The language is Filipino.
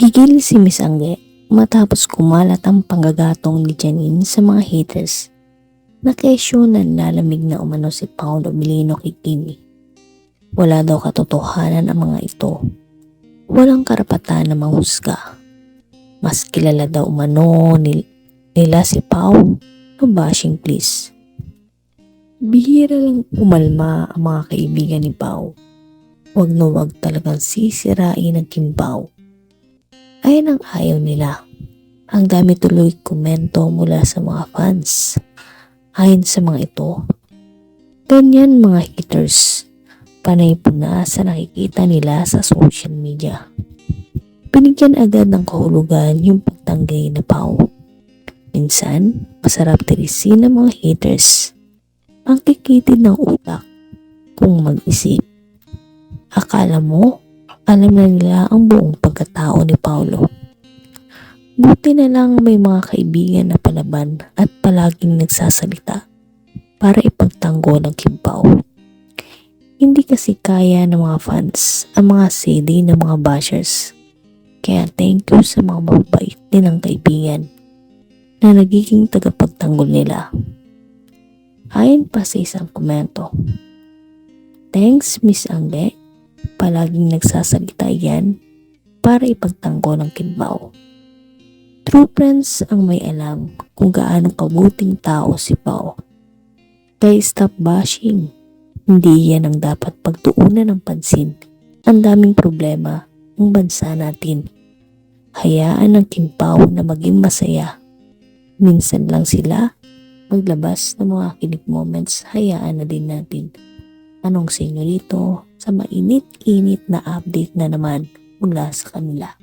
Gigil si Miss Angge matapos kumalat ang panggagatong ni Janine sa mga haters na kesyo ng lalamig na umano si Paolo Milino kay Kimi. Wala daw katotohanan ang mga ito. Walang karapatan na mahusga. Mas kilala daw umano nil- nila si Pao no bashing please. Bihira lang umalma ang mga kaibigan ni Pao. Huwag na huwag talagang sisirain ang Kimbao. Ayan ang ayaw nila. Ang dami tuloy komento mula sa mga fans. Ayon sa mga ito, ganyan mga haters, panay po na sa nakikita nila sa social media. Binigyan agad ng kahulugan yung pagtanggay na pao. Minsan, masarap tirisin ng mga haters ang kikitid ng utak kung mag-isip. Akala mo, alam na nila ang buong pagkatao ni Paulo. Buti na lang may mga kaibigan na palaban at palaging nagsasalita para ipagtanggol ang kimpaw. Hindi kasi kaya ng mga fans ang mga CD ng mga bashers. Kaya thank you sa mga mababait nilang kaibigan na nagiging tagapagtanggol nila. Ayon pa sa isang komento. Thanks Miss Angge, palaging nagsasalita yan para ipagtanggol ang kimpaw. True friends ang may alam kung gaano kabuting tao si Pao. Kaya stop bashing. Hindi yan ang dapat pagtuunan ng pansin. Ang daming problema ng bansa natin. Hayaan ng kimpaw na maging masaya. Minsan lang sila maglabas ng mga kilig moments. Hayaan na din natin. Anong sa inyo dito sa mainit-init na update na naman mula sa kanila.